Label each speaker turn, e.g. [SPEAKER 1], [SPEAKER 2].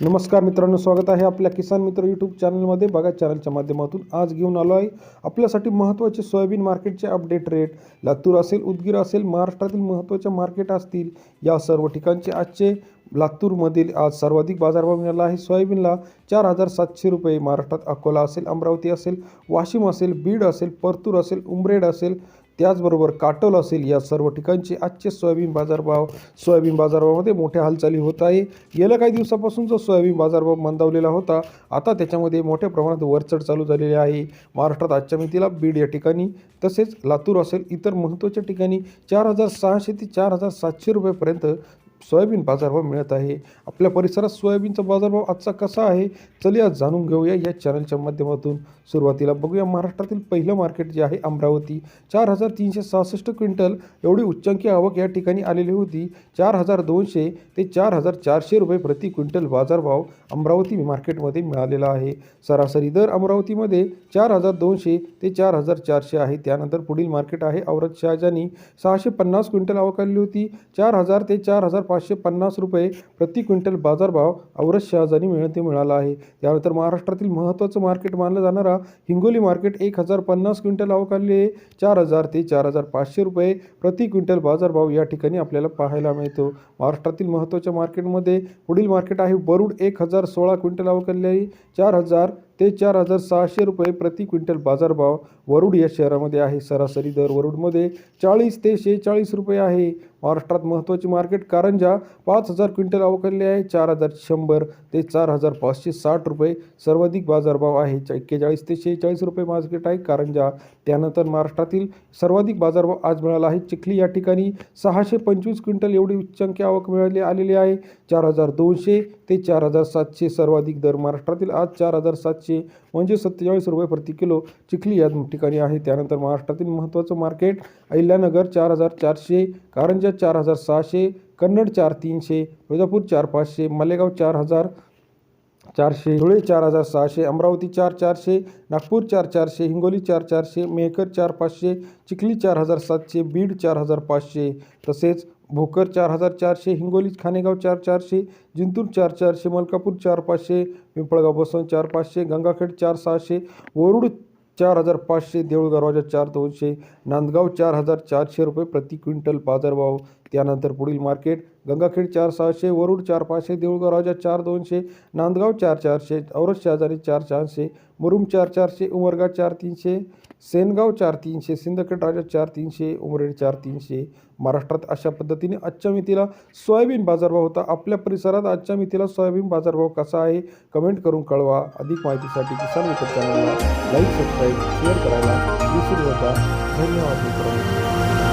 [SPEAKER 1] नमस्कार मित्रांनो स्वागत आहे आपल्या किसान मित्र यूट्यूब चॅनलमध्ये बघा चॅनलच्या माध्यमातून आज घेऊन आलो आहे आपल्यासाठी महत्त्वाचे सोयाबीन मार्केटचे अपडेट रेट लातूर असेल उदगीर असेल महाराष्ट्रातील महत्त्वाच्या मार्केट असतील या सर्व ठिकाणचे आजचे लातूरमधील आज सर्वाधिक बाजारभाव मिळाला आहे. सोयाबीनला चार हजार सातशे रुपये महाराष्ट्रात अकोला असेल अमरावती असेल वाशिम असेल बीड असेल परतूर असेल उमरेड असेल त्याचबरोबर काटोल असेल या सर्व ठिकाणचे आजचे सोयाबीन बाजारभाव सोयाबीन बाजारभावामध्ये मोठ्या हालचाली होत आहे. गेल्या काही दिवसापासून जो सोयाबीन बाजारभाव मंदावलेला होता आता त्याच्यामध्ये मोठ्या प्रमाणात वरचढ चालू झालेली आहे. महाराष्ट्रात आजच्या मितीला बीड या ठिकाणी तसेच लातूर असेल इतर महत्त्वाच्या ठिकाणी चार हजार सहाशे ते चार हजार सातशे रुपयेपर्यंत सोयाबीन बाजारभाव मिळत आहे. आपल्या परिसरात सोयाबीनचा बाजारभाव आजचा कसा आहे चला जाणून घेऊया. या चॅनलच्या माध्यमातून सुरुवातीला बघूया. महाराष्ट्रातील पहिलं मार्केट जे आहे अमरावती. चार हजार तीनशे सहासष्ट क्विंटल एवढी उच्चांकी आवक या ठिकाणी आलेली होती. चार हजार दोनशे ते चार हजार चारशे रुपये प्रति क्विंटल बाजारभाव अमरावती मार्केटमध्ये मिळालेला आहे. सरासरी दर अमरावतीमध्ये चार हजार दोनशे ते चार हजार चारशे आहे. त्यानंतर पुढील मार्केट आहे औरत शहाजानी सहाशे पन्नास क्विंटल आवक आलेली होती. चार हजार ते चार हजार पाचशे पन्नास रुपये प्रति क्विंटल बाजारभाव औरत शहाजानी मिळते मिळाला आहे. त्यानंतर महाराष्ट्रातील महत्त्वाचं मार्केट मानलं जाणारा हिंगोली मार्केट एक हजार पन्नास क्विंटल आवक आहे. चार हजार ते चार हजार पाचशे रुपये प्रति क्विंटल बाजारभाव या ठिकाणी आपल्याला पाहायला मिळतो. महाराष्ट्रातील महत्त्वाच्या मार्केटमध्ये पुढील मार्केट आहे. वरुड एक हजार सोळा क्विंटल आवक आहे. चार हजार ते चार हजार सहाशे रुपये प्रति क्विंटल बाजारभाव वरुड या शहरामध्ये आहे. सरासरी दर वरुडमध्ये चाळीस ते शेहेचाळीस रुपये आहे. महाराष्ट्रात महत्त्वाची मार्केट कारंजा पाच हजार क्विंटल अवकरले आहे. चार हजार शंभर ते चार हजार पाचशे साठ रुपये सर्वाधिक बाजारभाव आहे. एक्केचाळीस ते शेहेचाळीस रुपये मार्केट आहे. कारंजा त्यानंतर महाराष्ट्रातील सर्वाधिक बाजारभाव आज मिळाला आहे. चिखली या ठिकाणी सहाशे पंचवीस क्विंटल एवढी उच्चांकी आवक मिळाली आलेली आहे. चार हजार दोनशे ते चार हजार सातशे सर्वाधिक दर महाराष्ट्रातील आज चार हजार सातशे म्हणजे सत्तेचाळीस रुपये प्रति किलो चिखली या ठिकाणी आहे. त्यानंतर महाराष्ट्रातील महत्त्वाचं मार्केट अहिल्यानगर चार हजार चारशे कारंजा चार हजार सहाशे कन्नड चार तीनशे विजापूर चार पाचशे मालेगाव चार हजार चारशे धुळे चार हजार सहाशे अमरावती चार चारशे नागपूर चार चारशे हिंगोली चार चारशे मेहकर चार पाचशे चिखली चार हजार सातशे बीड चार हजार पाचशे. तसेच भोकर चार हजार चारशे हिंगोली खानेगाव चार चारशे जिंतूर चार चारशे मलकापूर चार पाचशे पिंपळगाव बसवण चार पाचशे गंगाखेड चार सहाशे वरुड चार हजार पाचशे देऊळगाव राजा चार दोनशे नांदगाव चार हजार चारशे रुपये प्रति क्विंटल बाजारभाव. त्यानंतर पुढील मार्केट गंगाखेड चार सहाशे वरुड चार पाचशे देऊळगाव राजा चार दोनशे नांदगाव चार चारशे औरत शहाजारी चार चारशे मुरुम चार चारशे उमरगा चार तीनशे सेनगाव चार तीनशे सिंदखेड राजा चार तीनशे उमरेड चार तीनशे. महाराष्ट्रात अशा पद्धतीने आजच्या मितीला सोयाबीन बाजारभाव होता. आपल्या परिसरात आजच्या मितीला सोयाबीन बाजारभाव कसा आहे? कमेंट करून कळवा. अधिक माहितीसाठी किसान मित्र चॅनलला लाईक सबस्क्राईब शेअर करायला विसरू नका. धन्यवाद मित्रांनो.